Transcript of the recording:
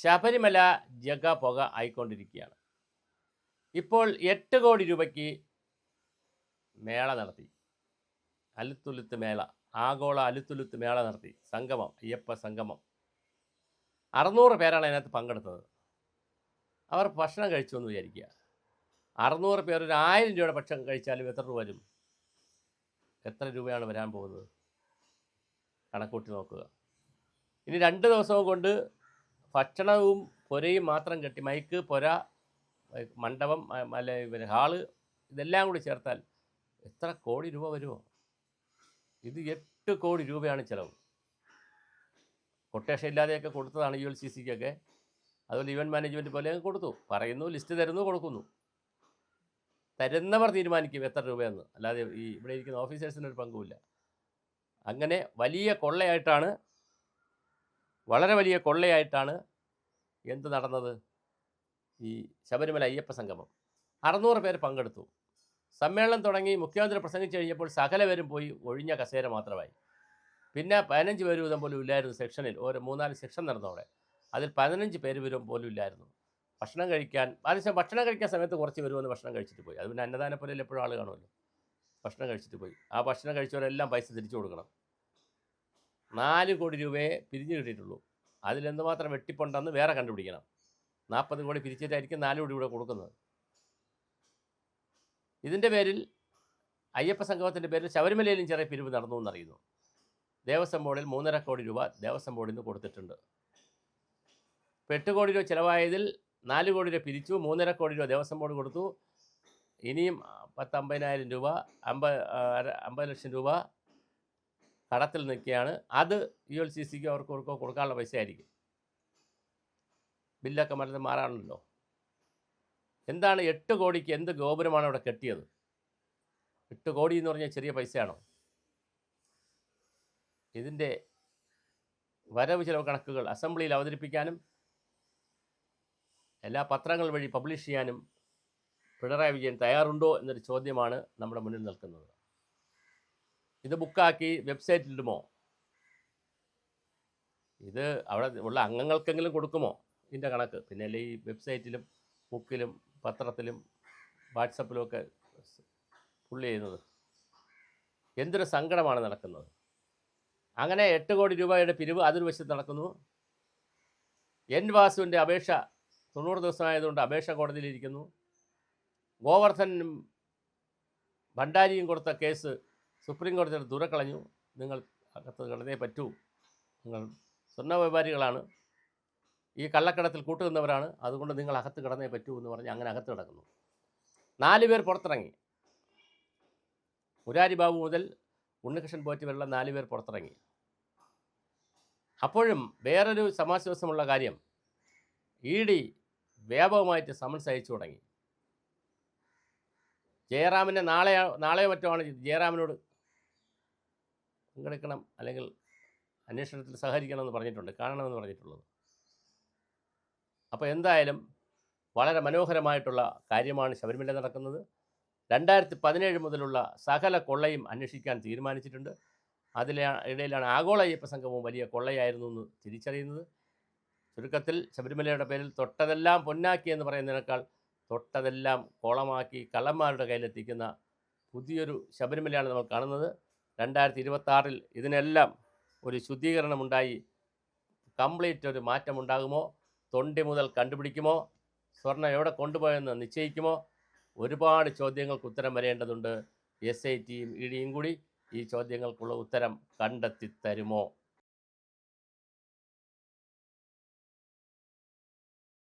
ശബരിമല ജഗ പുക ആയിക്കൊണ്ടിരിക്കുകയാണ്. ഇപ്പോൾ എട്ട് കോടി രൂപയ്ക്ക് മേള നടത്തി. അലുത്തുലുത്ത് മേള ആഗോള അലുത്തുലുത്ത് മേള നടത്തി. സംഗമം അയ്യപ്പ സംഗമം. അറുന്നൂറ് പേരാണ് അതിനകത്ത് പങ്കെടുത്തത്. അവർ ഭക്ഷണം കഴിച്ചു എന്ന് വിചാരിക്കുക. അറുന്നൂറ് പേർ ഒരു ആയിരം രൂപയുടെ ഭക്ഷണം കഴിച്ചാലും എത്ര രൂപ വരും? എത്ര രൂപയാണ് വരാൻ പോകുന്നത്? കണക്കൂട്ടി നോക്കുക. ഇനി രണ്ട് ദിവസവും കൊണ്ട് ഭക്ഷണവും പുരയും മാത്രം കെട്ടി മൈക്ക് പുര മണ്ഡപം അല്ലെ പിന്നെ ഹാൾ ഇതെല്ലാം കൂടി ചേർത്താൽ എത്ര കോടി രൂപ വരുമോ ഇത് എട്ട് കോടി രൂപയാണ് ചിലവ്. കൊട്ടേഷൻ ഇല്ലാതെയൊക്കെ കൊടുത്തതാണ് യു എൽ സി സിക്കൊക്കെ. അതുപോലെ ഇവന്റ് മാനേജ്മെന്റ് പോലെ കൊടുത്തു. പറയുന്നു ലിസ്റ്റ് തരുന്നു കൊടുക്കുന്നു. തരുന്നവർ തീരുമാനിക്കും എത്ര രൂപയെന്ന്. അല്ലാതെ ഈ ഇവിടെ ഇരിക്കുന്ന ഓഫീസേഴ്സിന് ഒരു പങ്കുമില്ല. അങ്ങനെ വലിയ കൊള്ളയായിട്ടാണ് വളരെ വലിയ കൊള്ളയായിട്ടാണ് എന്ത് നടന്നത്? ഈ ശബരിമല അയ്യപ്പ സംഗമം. അറുന്നൂറ് പേര് പങ്കെടുത്തു. സമ്മേളനം തുടങ്ങി മുഖ്യമന്ത്രി പ്രസംഗിച്ചു കഴിഞ്ഞപ്പോൾ സകല പേരും പോയി ഒഴിഞ്ഞ കസേര മാത്രമായി. പിന്നെ പതിനഞ്ച് പേര് വീതം പോലും ഇല്ലായിരുന്നു സെക്ഷനിൽ. ഓരോ മൂന്നാൽ സെക്ഷൻ നടന്നവിടെ അതിൽ പതിനഞ്ച് പേര് വീതം പോലും ഇല്ലായിരുന്നു. ഭക്ഷണം കഴിക്കാൻ അതിന് ഭക്ഷണം കഴിക്കാൻ സമയത്ത് കുറച്ച് വരുമെന്ന് ഭക്ഷണം കഴിച്ചിട്ട് പോയി. അത് പിന്നെ അന്നദാനപ്പുരയിൽ എപ്പോഴും ആൾ കാണുമല്ലോ. ഭക്ഷണം കഴിച്ചിട്ട് പോയി. ആ ഭക്ഷണം കഴിച്ചവരെല്ലാം പൈസ തിരിച്ചു കൊടുക്കണം. നാല് കോടി രൂപയെ പിരിഞ്ഞു കിട്ടിയിട്ടുള്ളൂ. അതിലെന്തുമാത്രം വെട്ടിപ്പുണ്ടെന്ന് വേറെ കണ്ടുപിടിക്കണം. നാൽപ്പത് കോടി പിരിച്ചിട്ടായിരിക്കും നാല് കോടി കൂടെ കൊടുക്കുന്നത്. ഇതിന്റെ പേരിൽ അയ്യപ്പ സംഗമത്തിന്റെ പേരിൽ ശബരിമലയിലും ചെറിയ പിരിവ് നടന്നു എന്നറിയുന്നു. ദേവസ്വം ബോർഡിൽ മൂന്നര കോടി രൂപ ദേവസ്വം ബോർഡിൽ നിന്ന് കൊടുത്തിട്ടുണ്ട്. ഇപ്പോൾ എട്ട് കോടി രൂപ ചിലവായതിൽ നാല് കോടി രൂപ പിരിച്ചു മൂന്നര കോടി രൂപ ദേവസ്വം ബോർഡ് കൊടുത്തു. ഇനിയും പത്തമ്പതിനായിരം രൂപ അമ്പത് അമ്പത് ലക്ഷം രൂപ കടത്തിൽ നിൽക്കുകയാണ്. അത് യു എൽ സി സിക്ക് അവർക്ക് അവർക്കോ കൊടുക്കാനുള്ള പൈസ ആയിരിക്കും ബില്ലൊക്കെ മരുന്ന് മാറാണല്ലോ എന്താണ് എട്ട് കോടിക്ക് എന്ത് ഗോപുരമാണ് അവിടെ കെട്ടിയത്? എട്ട് കോടി എന്ന് പറഞ്ഞാൽ ചെറിയ പൈസയാണോ? ഇതിന്റെ വരവ് ചിലവ് കണക്കുകൾ അസംബ്ലിയിൽ അവതരിപ്പിക്കാനും എല്ലാ പത്രങ്ങൾ വഴി പബ്ലിഷ് ചെയ്യാനും പിണറായി വിജയൻ തയ്യാറുണ്ടോ എന്നൊരു ചോദ്യമാണ് നമ്മുടെ മുന്നിൽ നിൽക്കുന്നത്. ഇത് ബുക്കാക്കി വെബ്സൈറ്റിൽ ഇടുമോ ഇത് അവിടെ ഉള്ള അംഗങ്ങൾക്കെങ്കിലും കൊടുക്കുമോ ഇതിന്റെ കണക്ക്? പിന്നെ ഈ വെബ്സൈറ്റിലും ബുക്കിലും പത്രത്തിലും വാട്സപ്പിലും ഒക്കെ പുള്ളി ചെയ്യുന്നത്. എന്തൊരു സങ്കടമാണ് നടക്കുന്നത്. അങ്ങനെ എട്ട് കോടി രൂപയുടെ പിരിവ് അതൊരു വശത്ത് നടക്കുന്നു. എൻ വാസുവിന്റെ അപേക്ഷ തൊണ്ണൂറ് ദിവസമായതുകൊണ്ട് അപേക്ഷ കോടതിയിലിരിക്കുന്നു. ഗോവർദ്ധനും ഭണ്ഡാരിയും കൊടുത്ത കേസ് സുപ്രീം കോടതിയിൽ ദൂരക്കളഞ്ഞു. നിങ്ങൾ അകത്ത് കിടന്നേ പറ്റൂ. നിങ്ങൾ സ്വർണ വ്യാപാരികളാണ് ഈ കള്ളക്കടത്തിൽ കൂട്ടുനിന്നവരാണ്. അതുകൊണ്ട് നിങ്ങൾ അകത്ത് കിടന്നേ പറ്റൂ എന്ന് പറഞ്ഞ് അങ്ങനെ അകത്ത് കിടക്കുന്നു. നാല് പേർ പുറത്തിറങ്ങി. മുരാരി ബാബു മുതൽ ഉണ്ണികൃഷ്ണൻ പോറ്റി വരെയുള്ള നാല് പേർ പുറത്തിറങ്ങി. അപ്പോഴും വേറൊരു സമാശ്വാസമുള്ള കാര്യം. ഇ ഡി വ്യാപകമായിട്ട് സമൻസ് അയച്ചു തുടങ്ങി. ജയറാമിനെ നാളെ നാളെയോ മറ്റോ ആണ് ജയറാമിനോട് പങ്കെടുക്കണം അല്ലെങ്കിൽ അന്വേഷണത്തിൽ സഹകരിക്കണമെന്ന് പറഞ്ഞിട്ടുണ്ട് കാണണമെന്ന് പറഞ്ഞിട്ടുള്ളത്. അപ്പോൾ എന്തായാലും വളരെ മനോഹരമായിട്ടുള്ള കാര്യമാണ് ശബരിമല നടക്കുന്നത്. രണ്ടായിരത്തി പതിനേഴ് മുതലുള്ള സകല കൊള്ളയും അന്വേഷിക്കാൻ തീരുമാനിച്ചിട്ടുണ്ട്. അതിലെ ഇടയിലാണ് ആഗോള അയ്യപ്പ സംഘവും വലിയ കൊള്ളയായിരുന്നു എന്ന് തിരിച്ചറിയുന്നത്. ചുരുക്കത്തിൽ ശബരിമലയുടെ പേരിൽ തൊട്ടതെല്ലാം പൊന്നാക്കി എന്ന് പറയുന്നതിനേക്കാൾ തൊട്ടതെല്ലാം കോളമാക്കി കള്ളന്മാരുടെ കയ്യിലെത്തിക്കുന്ന പുതിയൊരു ശബരിമലയാണ് നമ്മൾ കാണുന്നത്. രണ്ടായിരത്തി ഇരുപത്താറിൽ ഇതിനെല്ലാം ഒരു ശുദ്ധീകരണമുണ്ടായി. കംപ്ലീറ്റ് ഒരു മാറ്റമുണ്ടാകുമോ? തൊണ്ടി മുതൽ കണ്ടുപിടിക്കുമോ? സ്വർണം എവിടെ കൊണ്ടുപോയെന്ന് നിശ്ചയിക്കുമോ? ഒരുപാട് ചോദ്യങ്ങൾക്ക് ഉത്തരം വരേണ്ടതുണ്ട്. എസ് ഐ ടിയും ഇ ഡിയും കൂടി ഈ ചോദ്യങ്ങൾക്കുള്ള ഉത്തരം കണ്ടെത്തി തരുമോ